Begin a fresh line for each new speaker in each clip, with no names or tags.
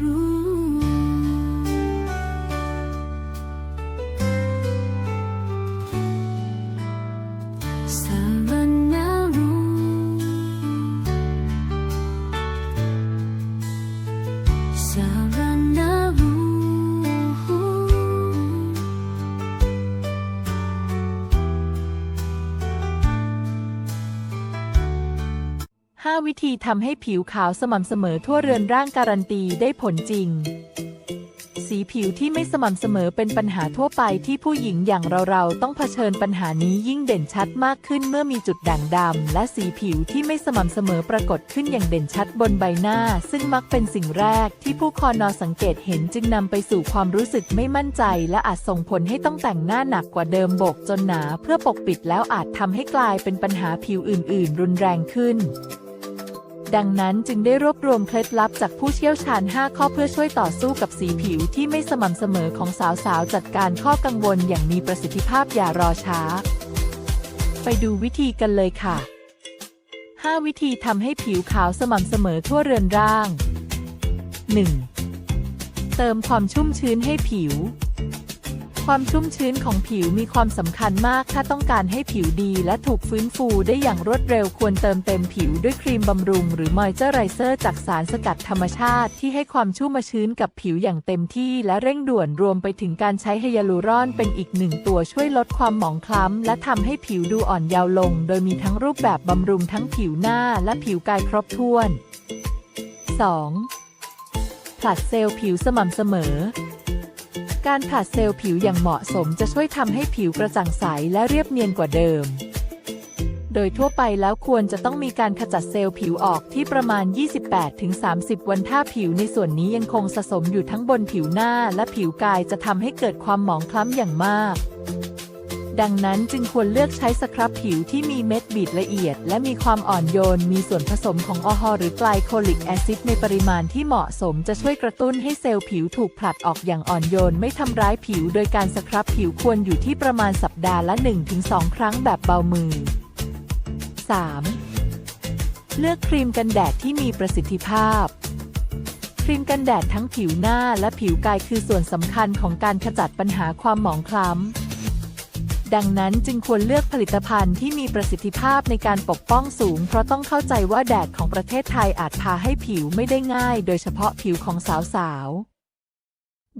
room. 5 วิธีทำให้ผิวขาวสม่ำเสมอทั่วเรือนร่างการันตีได้ผลจริง สีผิวที่ไม่สม่ำเสมอเป็นปัญหาทั่วไปที่ผู้หญิงอย่างเราๆต้องเผชิญปัญหานี้ยิ่งเด่นชัดมากขึ้นเมื่อมีจุดด่างดำและสีผิวที่ไม่สม่ำเสมอปรากฏขึ้นอย่างเด่นชัดบนใบหน้า ซึ่งมักเป็นสิ่งแรกที่ผู้คอนอสังเกตเห็นจึงนำไปสู่ความรู้สึกไม่มั่นใจ และอาจส่งผลให้ต้องแต่งหน้าหนักกว่าเดิมโบกจนหนา เพื่อปกปิดแล้วอาจทำให้กลายเป็นปัญหาผิวอื่น ๆ รุนแรงขึ้น ดังนั้นจึงได้รวบรวมเคล็ดลับจากผู้เชี่ยวชาญ 5 ข้อเพื่อช่วยต่อสู้กับสีผิวที่ไม่สม่ำเสมอของสาวๆ จัดการข้อกังวลอย่างมีประสิทธิภาพอย่ารอช้า ไปดูวิธีกันเลยค่ะ 5 วิธีทำให้ผิวขาวสม่ำเสมอทั่วเรือนร่าง 1. เติมความชุ่มชื้นให้ผิว ความชุ่มชื้นของผิวมีความสำคัญมาก ถ้าต้องการให้ผิวดีและถูกฟื้นฟูได้อย่างรวดเร็วควรเติมเต็มผิวด้วยครีมบำรุง หรือมอยเจอร์ไรเซอร์จากสารสกัดธรรมชาติ ที่ให้ความชุ่มชื้นกับผิวอย่างเต็มที่และเร่งด่วนรวมไปถึงการใช้ไฮยาลูรอนเป็นอีกหนึ่งตัวช่วยลดความหมองคล้ำ และทำให้ผิวดูอ่อนเยาว์ลง โดยมีทั้งรูปแบบบำรุงทั้งผิวหน้าและผิวกายครบถ้วน 2. ผลัดเซลล์ผิวสม่ำเสมอ การผลัดเซลล์ผิวอย่างเหมาะสมจะช่วยทำให้ผิวกระจ่างใสและเรียบเนียนกว่าเดิม โดยทั่วไปแล้วควรจะต้องมีการขจัดเซลล์ผิวออกที่ประมาณ 28-30 วันถ้าผิวในส่วนนี้ยังคงสะสมอยู่ทั้งบนผิวหน้าและผิวกายจะทำให้เกิดความหมองคล้ำอย่างมาก ดังนั้นจึงควรเลือกใช้สครับผิวที่มีเม็ดบีดละเอียด และมีความอ่อนโยน มีส่วนผสมของออฮอล์หรือไกลโคลิกแอซิดในปริมาณที่เหมาะสมจะช่วยกระตุ้นให้เซลล์ผิวถูกผลัดออกอย่างอ่อนโยน ไม่ทำร้ายผิว โดยการสครับผิวควรอยู่ที่ประมาณสัปดาห์ละ 1-2 ครั้งแบบเบามือ 3. เลือกครีมกันแดดที่มีประสิทธิภาพครีมกันแดดทั้งผิวหน้าและผิวกายคือส่วนสำคัญของการขจัดปัญหาความหมองคล้ำ ดังนั้นจึงควรเลือกผลิตภัณฑ์ที่มีประสิทธิภาพในการปกป้องสูง เพราะต้องเข้าใจว่าแดดของประเทศไทยอาจพาให้ผิวไม่ได้ง่าย โดยเฉพาะผิวของสาวๆ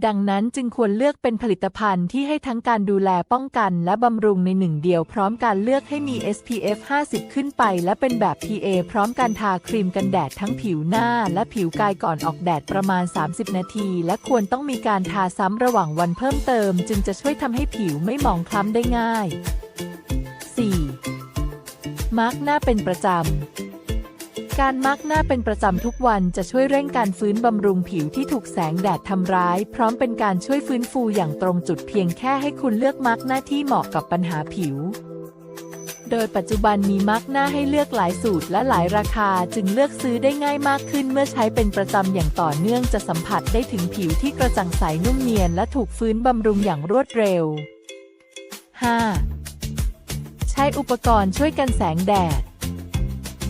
ดังนั้นจึงควรเลือกเป็นผลิตภัณฑ์ที่ให้ทั้งการดูแลป้องกันและบำรุงในหนึ่งเดียวพร้อมการเลือกให้มี SPF 50 ขึ้นไป และเป็นแบบ PA พร้อมการทาครีมกันแดดทั้งผิวหน้าและผิวกายก่อนออกแดดประมาณ 30 นาที และควรต้องมีการทาซ้ำระหว่างวันเพิ่มเติม จึงจะช่วยทำให้ผิวไม่หมองคล้ำได้ง่าย 4. มาร์กหน้าเป็นประจำ การมาร์กหน้าเป็นประจำทุกวันจะช่วยเร่งการฟื้นบำรุงผิวที่ถูกแสงแดดทำร้าย พร้อมเป็นการช่วยฟื้นฟูอย่างตรงจุดเพียงแค่ให้คุณเลือกมาร์กหน้าที่เหมาะกับปัญหาผิว โดยปัจจุบันมีมาร์กหน้าให้เลือกหลายสูตรและหลายราคาจึงเลือกซื้อได้ง่ายมากขึ้นเมื่อใช้เป็นประจำอย่างต่อเนื่องจะสัมผัสได้ถึงผิวที่กระจ่างใสนุ่มเนียนและถูกฟื้นบำรุงอย่างรวดเร็ว 5. ใช้อุปกรณ์ช่วยกันแสงแดด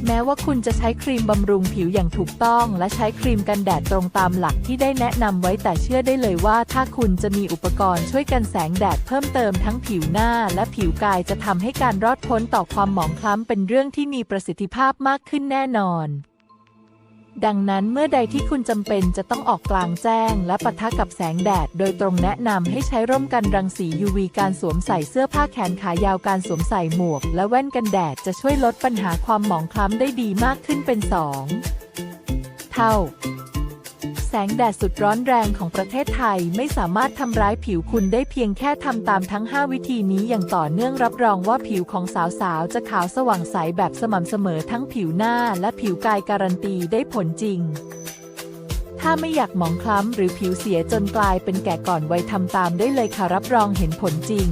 แม้ว่าคุณจะใช้ครีมบำรุงผิวอย่างถูกต้อง และใช้ครีมกันแดดตรงตามหลักที่ได้แนะนำไว้แต่เชื่อได้เลยว่า ถ้าคุณจะมีอุปกรณ์ช่วยกันแสงแดดเพิ่มเติมทั้งผิวหน้าและผิวกายจะทำให้การรอดพ้นต่อความหมองคล้ำเป็นเรื่องที่มีประสิทธิภาพมากขึ้นแน่นอน ดังนั้นเมื่อใดที่คุณจำเป็นจะต้องออกกลางแจ้ง และปะทะกับแสงแดด โดยตรงแนะนำให้ใช้ร่มกันรังสี UV การสวมใส่เสื้อผ้าแขนขายาวการสวมใส่หมวก และแว่นกันแดดจะช่วยลดปัญหาความหมองคล้ำได้ดีมากขึ้นเป็น 2 เท่า แสงแดดสุดร้อนแรงของประเทศไทยไม่สามารถทำร้ายผิวคุณได้เพียงแค่ทำตามทั้ง 5 วิธีนี้อย่างต่อเนื่องรับรองว่าผิวของสาวๆ จะขาวสว่างใสแบบสม่ำเสมอทั้งผิวหน้าและผิวกายการันตีได้ผลจริง ถ้าไม่อยากหมองคล้ำหรือผิวเสียจนกลายเป็นแก่ก่อนวัยทำตามได้เลยค่ะรับรองเห็นผลจริง